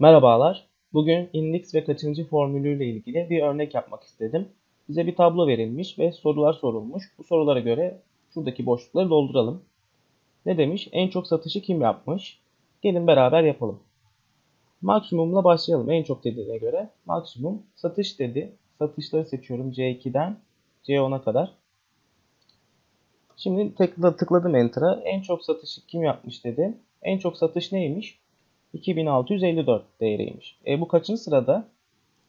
Merhabalar. Bugün indeks ve kaçıncı formülüyle ilgili bir örnek yapmak istedim. Bize bir tablo verilmiş ve sorular sorulmuş. Bu sorulara göre şuradaki boşlukları dolduralım. Ne demiş? En çok satışı kim yapmış? Gelin beraber yapalım. Maksimumla başlayalım. En çok dediğine göre maksimum satış dedi. Satışları seçiyorum C2'den C10'a kadar. Şimdi tıkladım Enter'a. En çok satışı kim yapmış dedi. En çok satış neymiş? 2654 değeriymiş. E bu kaçıncı sırada?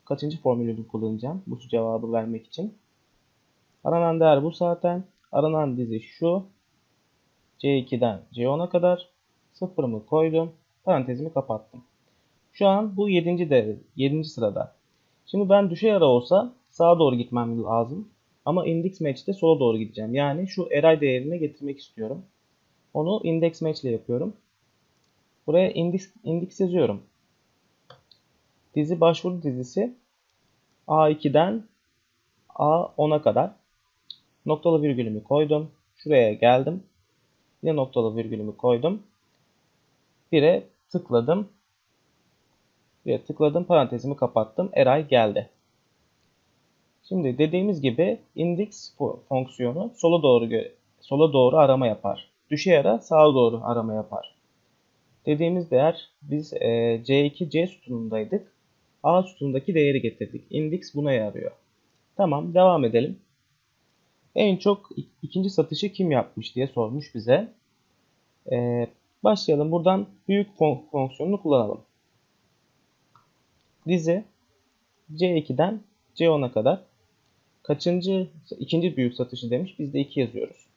Kaçıncı formülünü kullanacağım bu cevabı vermek için? Aranan değer bu zaten. Aranan dizi şu. C2'den C10'a kadar sıfırımı koydum. Parantezimi kapattım. Şu an bu 7. değer, 7. sırada. Şimdi ben düşey ara olsa sağa doğru gitmem lazım. Ama index match'te sola doğru gideceğim. Yani şu eray değerine getirmek istiyorum. Onu index match ile yapıyorum. Buraya index, index yazıyorum. Dizi başvuru dizisi A2'den A10'a kadar noktalı virgülümü koydum. Şuraya geldim. Yine noktalı virgülümü koydum. Bire tıkladım. Bire tıkladım. Parantezimi kapattım. Eray geldi. Şimdi dediğimiz gibi index fonksiyonu sola doğru sola doğru arama yapar. Düşey ara sağa doğru arama yapar. Dediğimiz değer biz e, C2 C sütunundaydık. A sütunundaki değeri getirdik. Index buna yarıyor. Tamam devam edelim. En çok ikinci satışı kim yapmış diye sormuş bize. Ee, başlayalım. Buradan büyük fonksiyonunu kullanalım. Dizi C2'den C10'a kadar kaçıncı ikinci büyük satışı demiş. Biz de 2 yazıyoruz.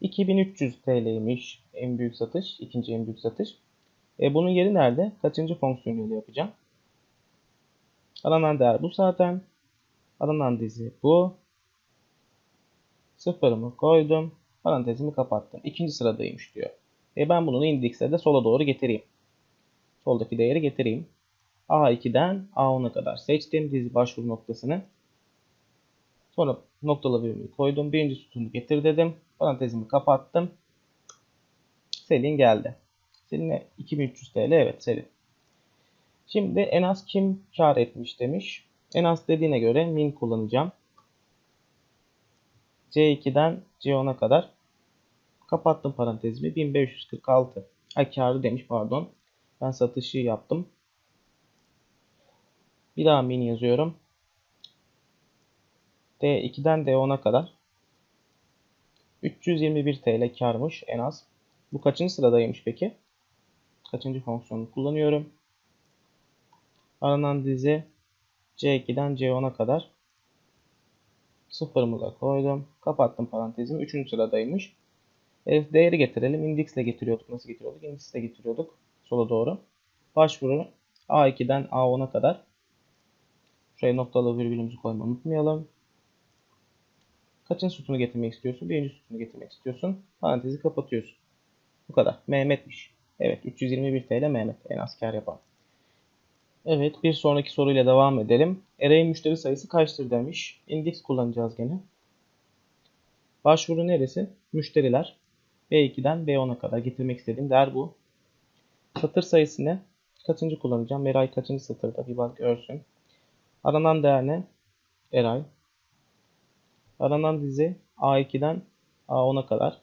2300 TL'ymiş en büyük satış, ikinci en büyük satış. E bunun yeri nerede? Kaçıncı fonksiyonuyla yapacağım? Aranan değer bu zaten. Aranan dizi bu. Sıfırımı koydum. Parantezimi kapattım. İkinci sıradaymış diyor. E ben bunu indekse de sola doğru getireyim. Soldaki değeri getireyim. A2'den A10'a kadar seçtim dizi başvuru noktasını. Sonra noktalı virgülü koydum. Birinci sütunu getir dedim. Parantezimi kapattım. Selin geldi. Selin'e 2300 TL. Evet Selin. Şimdi en az kim kar etmiş demiş. En az dediğine göre min kullanacağım. C2'den C10'a kadar kapattım parantezimi. 1546. Ay karı demiş pardon. Ben satışı yaptım. Bir daha min yazıyorum. D2'den D10'a kadar 321 TL karmış en az. Bu kaçıncı sıradaymış peki? Kaçıncı fonksiyonu kullanıyorum? Aranan dizi C2'den C10'a kadar sıfırımı da koydum. Kapattım parantezimi. Üçüncü sıradaymış. E, değeri getirelim. Indexle getiriyorduk. Nasıl getiriyorduk? Indexle getiriyorduk. Sola doğru. Başvuru A2'den A10'a kadar. Şuraya noktalı virgülümüzü koymayı unutmayalım. Kaçıncı sütunu getirmek istiyorsun? Birinci sütunu getirmek istiyorsun. Parantezi kapatıyorsun. Bu kadar. Mehmet'miş. Evet 321 TL Mehmet en az kar yapan. Evet bir sonraki soruyla devam edelim. Array'in müşteri sayısı kaçtır demiş. Index kullanacağız gene. Başvuru neresi? Müşteriler. B2'den B10'a kadar getirmek istediğim değer bu. Satır sayısı ne? Kaçıncı kullanacağım? Eray kaçıncı satırda? Bir bak görsün. Aranan değer ne? Eray. Aranan dizi A2'den A10'a kadar.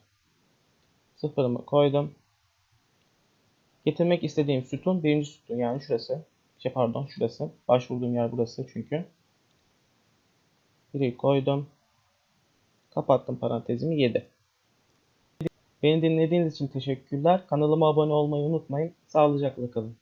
Sıfırımı koydum. Getirmek istediğim sütun birinci sütun yani şurası. Şey pardon şurası. Başvurduğum yer burası çünkü. Biri koydum. Kapattım parantezimi 7. Beni dinlediğiniz için teşekkürler. Kanalıma abone olmayı unutmayın. Sağlıcakla kalın.